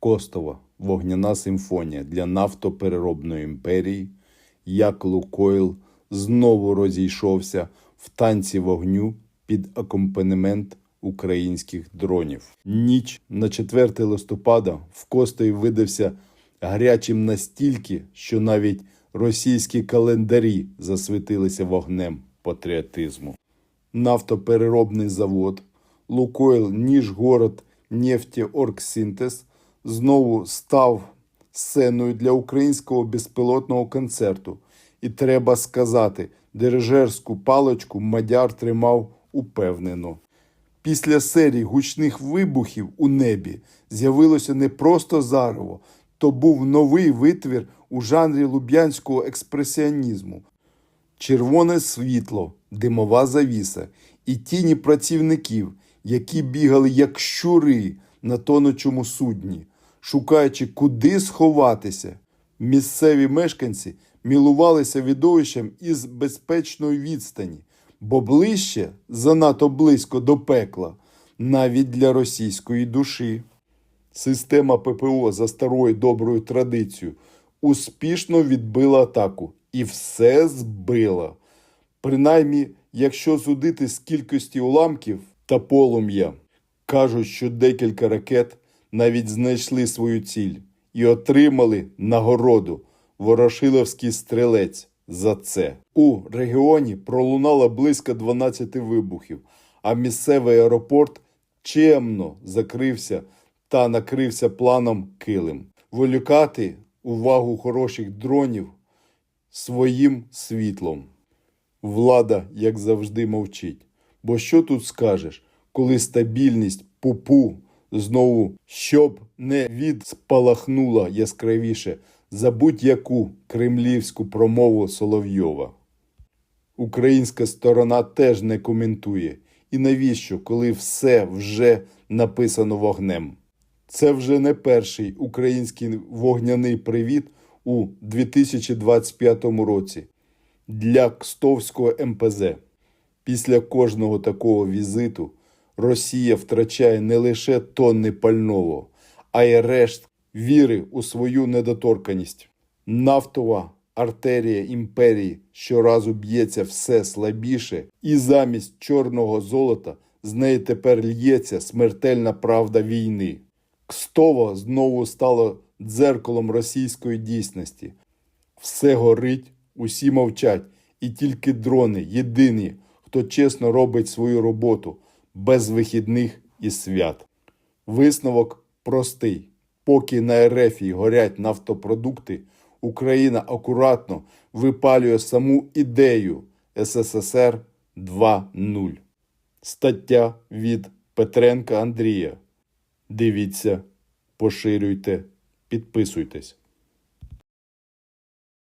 Костова вогняна симфонія для нафтопереробної імперії, як Лукойл знову розійшовся в танці вогню під акомпанемент українських дронів. Ніч на 4 листопада в Костові видався гарячим настільки, що навіть російські календарі засвітилися вогнем патріотизму. Нафтопереробний завод Лукойл Ніжгород Нефтеоргсинтез знову став сценою для українського безпілотного концерту. І треба сказати, дирижерську паличку Мадяр тримав упевнено. Після серії гучних вибухів у небі з'явилося не просто зарево, то був новий витвір у жанрі луб'янського експресіонізму. Червоне світло, димова завіса і тіні працівників, які бігали як щури на тонучому судні, шукаючи, куди сховатися. Місцеві мешканці мілувалися відовищем із безпечної відстані, бо ближче, занадто близько до пекла, навіть для російської душі. Система ППО за старою доброю традицією успішно відбила атаку і все збила. Принаймні, якщо судити з кількості уламків та полум'я, кажуть, що декілька ракет навіть знайшли свою ціль і отримали нагороду Ворошиловський стрілець за це. У регіоні пролунало близько 12 вибухів, а місцевий аеропорт чемно закрився та накрився планом килим. Волюкати увагу хороших дронів своїм світлом. Влада, як завжди, мовчить. Бо що тут скажеш, коли стабільність пупу знову щоб не відспалахнула яскравіше за будь-яку кремлівську промову Соловйова. Українська сторона теж не коментує. І навіщо, коли все вже написано вогнем? Це вже не перший український вогняний привіт у 2025 році для Кстовського МПЗ. Після кожного такого візиту Росія втрачає не лише тонни пального, а й решт віри у свою недоторканість. Нафтова артерія імперії щоразу б'ється все слабіше, і замість чорного золота з неї тепер л'ється смертельна правда війни. Кстово знову стало дзеркалом російської дійсності. Все горить, усі мовчать, і тільки дрони єдині, хто чесно робить свою роботу без вихідних і свят. Висновок простий. Поки на Ерефії горять нафтопродукти, Україна акуратно випалює саму ідею СССР 2.0. Стаття від Петренка Андрія. Дивіться, поширюйте, підписуйтесь.